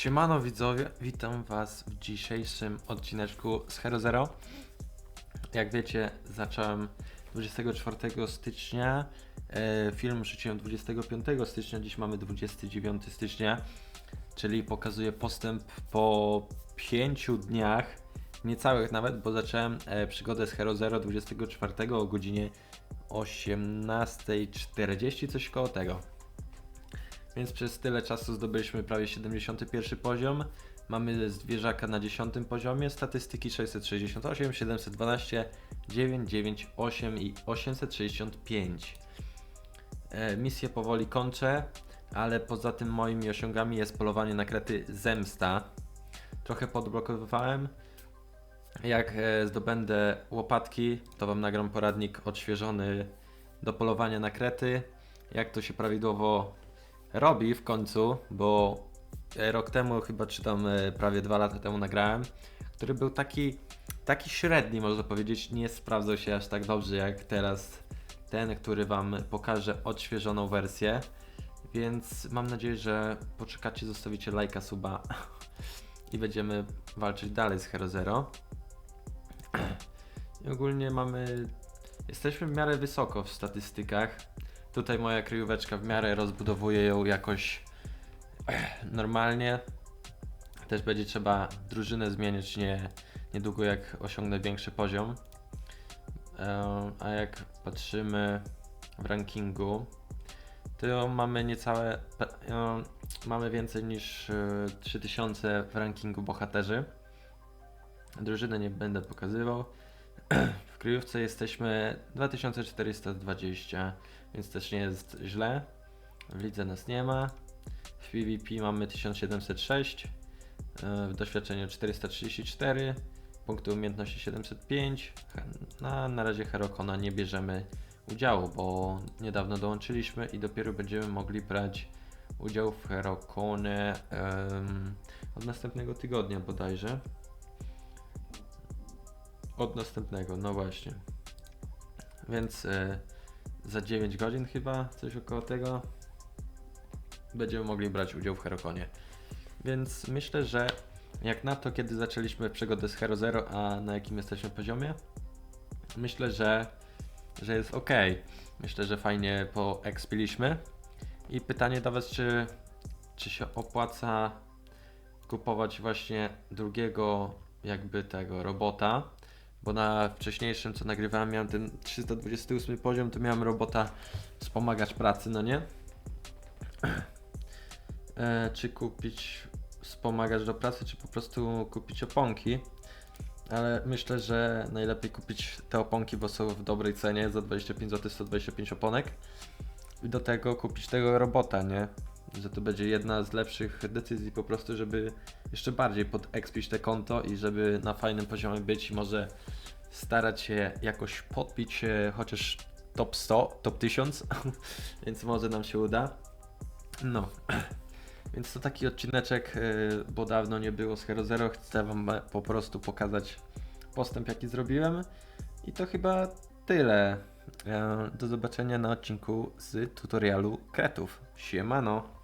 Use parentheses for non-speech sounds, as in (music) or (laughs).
Siemano widzowie, witam was w dzisiejszym odcineczku z Hero Zero. Jak wiecie, zacząłem 24 stycznia, e, film rzuciłem 25 stycznia, dziś mamy 29 stycznia, czyli pokazuje postęp po 5 dniach, niecałych nawet, bo zacząłem e, przygodę z Hero Zero 24 o godzinie 18.40, coś koło tego. Więc przez tyle czasu zdobyliśmy prawie 71 poziom. Mamy zwierzaka na 10 poziomie, statystyki 668, 712, 998 i 865. E, misję powoli kończę, ale poza tym moimi osiągami jest polowanie na krety Zemsta. Trochę podblokowywałem. Jak e, zdobędę łopatki, to Wam nagram poradnik odświeżony do polowania na krety. Jak to się prawidłowo robi w końcu, bo e, rok temu, chyba czy tam e, prawie dwa lata temu nagrałem, który był taki, taki średni, można powiedzieć, nie sprawdzał się aż tak dobrze jak teraz ten, który Wam pokaże odświeżoną wersję. Więc mam nadzieję, że poczekacie, zostawicie lajka, suba i będziemy walczyć dalej z Hero Zero. I ogólnie mamy. Jesteśmy w miarę wysoko w statystykach. Tutaj moja kryjóweczka w miarę rozbudowuje ją jakoś eh, normalnie. Też będzie trzeba drużynę zmienić nie, niedługo jak osiągnę większy poziom. E, A jak patrzymy w rankingu, to mamy niecałe. e, Mamy więcej niż e, 3000 w rankingu bohaterzy. Drużynę nie będę pokazywał. (clears throat) Kryjówce jesteśmy 2420 więc też nie jest źle. W lidze nas nie ma. W PvP mamy 1706, e, w doświadczeniu 434, punkty umiejętności 705. Na, na razie Herokona nie bierzemy udziału, bo niedawno dołączyliśmy i dopiero będziemy mogli brać udział w Herokonie em, od następnego tygodnia bodajże. Od następnego, no właśnie. Więc e, za 9 godzin chyba, coś około tego, będziemy mogli brać udział w Herokonie. Więc myślę, że jak na to, kiedy zaczęliśmy przygodę z Hero Zero, a na jakim jesteśmy poziomie, myślę, że, że jest ok. Myślę, że fajnie poekspiliśmy. I pytanie do Was, czy, czy się opłaca kupować właśnie drugiego jakby tego robota, bo na wcześniejszym co nagrywałem miałem ten 328 poziom, to miałem robota wspomagać pracy, no nie? (clears throat) E, czy kupić wspomagać do pracy, czy po prostu kupić oponki. Ale myślę, że najlepiej kupić te oponki, bo są w dobrej cenie, za 25 zł 125 oponek. I do tego kupić tego robota, nie? Że to będzie jedna z lepszych decyzji po prostu, żeby jeszcze bardziej podekspić te konto i żeby na fajnym poziomie być i może starać się jakoś podbić się chociaż top 100, top 1000, (laughs) więc może nam się uda. No, (clears throat) więc to taki odcineczek, yy, bo dawno nie było z Hero Zero, chcę wam po prostu pokazać postęp jaki zrobiłem i to chyba tyle. Yy, Do zobaczenia na odcinku z tutorialu kretów. Siemano!